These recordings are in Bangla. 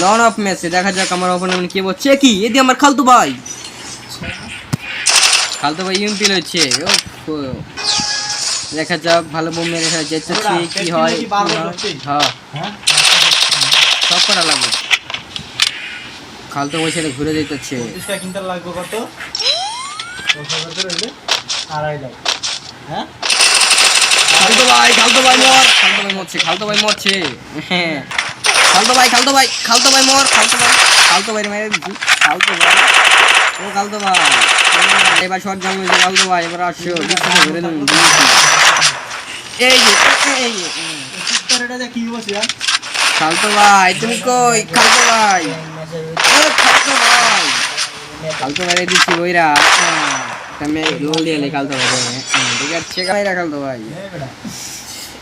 লন অফ ম্যাচে দেখা যাক আমার অপোনেন্ট কে বলছে। কি? এদি আমার খালতু ভাই। খালতু ভাই ইউএমপি রয়েছে ও দেখা যাক ভালো বোম মেরে কি হয় কি হয়। হ্যাঁ। সব করা লাগবে। খালতু ভাই সেটা ঘুরে যেতেছে পঁচিশটা কিনতে লাগবে কত? কত কত রইলে আড়াই লাখ। হ্যাঁ? খালতো ভাই খালতো ভাই মর। খালতো ভাই মরছে খালতো ভাই মরছে। হ্যাঁ। খালতো ভাই খালতো ভাই খালতো ভাই মোর খালতো ভাই খালতো ভাই দিচ্ছি খালতো ভাই। ও খালতো ভাই। এবার শর্ট জাম হয়েছে খালতো ভাই এবার আসো দিচ্ছি ধরে এই যে এই যে কি বসিয়া খালতো ভাই তুমি কই? খালতো ভাই। খালতো ভাই। খালতো ভাই দিচ্ছি বইরা। তুমি গোল দিয়ে খালতো ভাই হ্যাঁ, ঠিক আছে খালতো ভাই।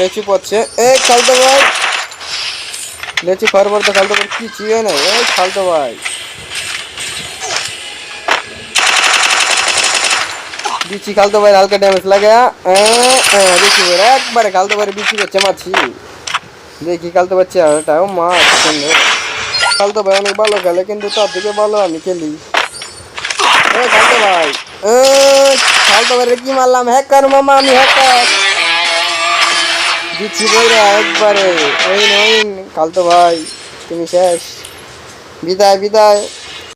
লেচু পড়ছে। এ কালতো ভাই। লেচু খাওয়ার পর তো কালতো ভাই কি চিয়ে না এ কালতো ভাই। দিচ্ছি কালতো ভাই হালকা ড্যামেজ লাগে হ্যাঁ? হ্যাঁ দেখি ভাই একবারে কালতো ভাই বিচি করছে মাছি। দেখি কালতো বাচ্চা ওটাও মাছ কালতো ভাই অনেক ভালো খেলে কিন্তু তার থেকে ভালো আমি খেলি। এ কালতো ভাই এ, কালতো ভাই কি মারলাম? হ্যাকার মামা আমি হ্যাকার। দিচ্ছি বইরা একবারে। ওই নইন কালতো ভাই তুমি শেষ। বিদায় বিদায়।